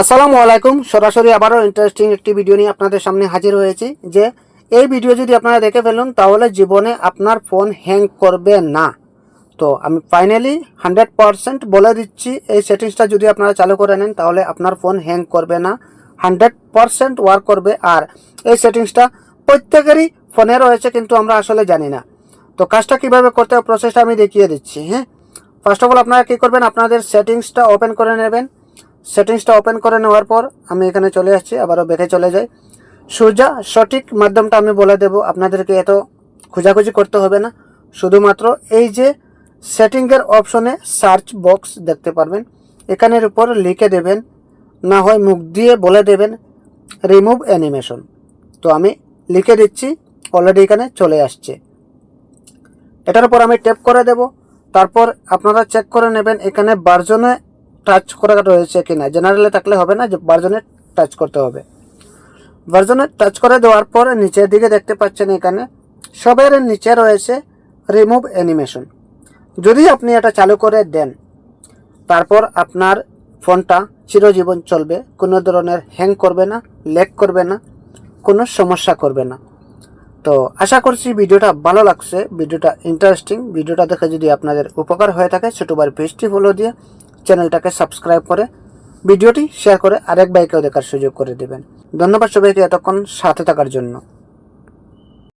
আসসালামু আলাইকুম। সরাসরি আবারও ইন্টারেস্টিং একটি ভিডিও নিয়ে আপনাদের সামনে হাজির হয়েছি যে এই ভিডিও যদি আপনারা দেখে ফেলুন, তাহলে জীবনে আপনার ফোন হ্যাং করবে না। তো আমি ফাইনালি হান্ড্রেড পারসেন্ট বলে দিচ্ছি, এই সেটিংসটা যদি আপনারা চালু করে নেন, তাহলে আপনার ফোন হ্যাং করবে না। হান্ড্রেড পারসেন্ট ওয়ার্ক করবে। আর এই সেটিংসটা প্রত্যেকেরই ফোনে রয়েছে, কিন্তু আমরা আসলে জানি না। তো কাজটা কীভাবে করতে হবে প্রসেসটা আমি দেখিয়ে দিচ্ছি হ্যাঁ? ফার্স্ট অফ অল আপনারা কী করবেন? আপনাদের সেটিংসটা ওপেন করে নেবেন। সেটিংসটা ওপেন করে নেওয়ার পর আমি এখানে চলে আসছি, আবারও বেঁকে চলে যাই। সোজা, সঠিক মাধ্যমটা আমি বলে দেব, আপনাদেরকে এত খোঁজাখুঁজি করতে হবে না। শুধুমাত্র এই যে সেটিংয়ের অপশনে সার্চ বক্স দেখতে পারবেন। এখানের উপর লিখে দেবেন, না হয় মুখ দিয়ে বলে দেবেন রিমুভ অ্যানিমেশন তো আমি লিখে দিচ্ছি অলরেডি এখানে চলে আসছে। এটার উপর আমি ট্যাপ করে দেব। তারপর আপনারা চেক করে নেবেন, এখানে বার্জনে টাচ করা রয়েছে কিনা জেনারেলে থাকলে হবে না যে বার্জনে টাচ করতে হবে। ভার্জনে টাচ করে দেওয়ার পর নিচের দিকে দেখতে পাচ্ছেন এখানে সবের নিচে রয়েছে রিমুভ অ্যানিমেশন যদি আপনি এটা চালু করে দেন, তারপর আপনার ফোনটা চিরজীবন চলবে, কোনো ধরনের হ্যাং করবে না লেক করবে না, কোনো সমস্যা করবে না। তো আশা করছি ভিডিওটা ভালো লাগছে, ভিডিওটা ইন্টারেস্টিং ভিডিওটা দেখে যদি আপনাদের উপকার হয়ে থাকে, ছোটোবার পেজটি ফলো দিয়ে চ্যানেলটাকে সাবস্ক্রাইব করে ভিডিওটি শেয়ার করে আরেক বাইকেও দেখার সুযোগ করে দেবেন। ধন্যবাদ সবাইকে এতক্ষণ সাথে থাকার জন্য।